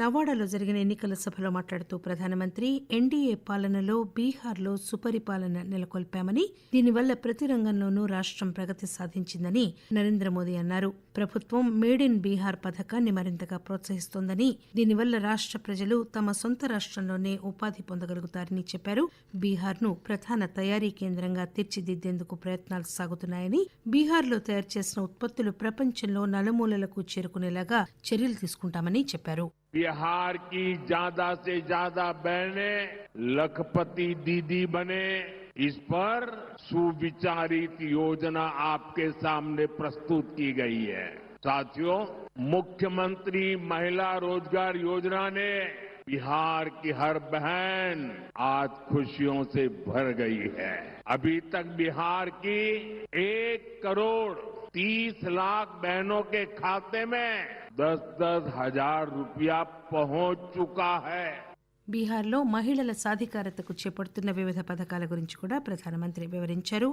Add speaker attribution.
Speaker 1: నవాడాలో జరిగిన ఎన్నికల సభలో మాట్లాడుతూ ప్రధానమంత్రి ఎన్డీఏ పాలనలో బీహార్లో సుపరిపాలన నెలకొల్పామని దీనివల్ల ప్రతి రంగంలోనూ రాష్ట్రం ప్రగతి సాధించిందని నరేంద్ర మోదీ అన్నారు. ప్రభుత్వం మేడ్ ఇన్ బీహార్ పథకాన్ని మరింతగా ప్రోత్సహిస్తోందని దీనివల్ల రాష్ట్ర ప్రజలు తమ సొంత రాష్ట్రంలోనే ఉపాధి పొందగలుగుతారని చెప్పారు. బీహార్ను ప్రధాన తయారీ కేంద్రంగా తీర్చిదిద్దేందుకు ప్రయత్నాలు సాగుతున్నాయని బీహార్లో తయారు చేసిన ఉత్పత్తులు ప్రపంచంలో నలుమూలలకు చేరుకునేలాగా చర్యలు తీసుకుంటామని చెప్పారు.
Speaker 2: बिहार की ज़्यादा से ज़्यादा बहनें लखपति दीदी बने। इस पर सुविचारित योजना आपके सामने प्रस्तुत की गई है। साथियों, मुख्यमंत्री महिला रोज़गार योजना ने बिहार की हर बहन आज खुशियों से भर गई है। अभी तक बिहार की एक करोड़ तीस लाख बहनों के खाते में దస్ దస్ హజార్ రూపాయ పహోంచ్ చుకా హై
Speaker 1: బీహార్లో మహిళల సాధికారతకు చేపడుతున్న వివిధ పథకాల గురించి కూడా ప్రధానమంత్రి వివరించారు.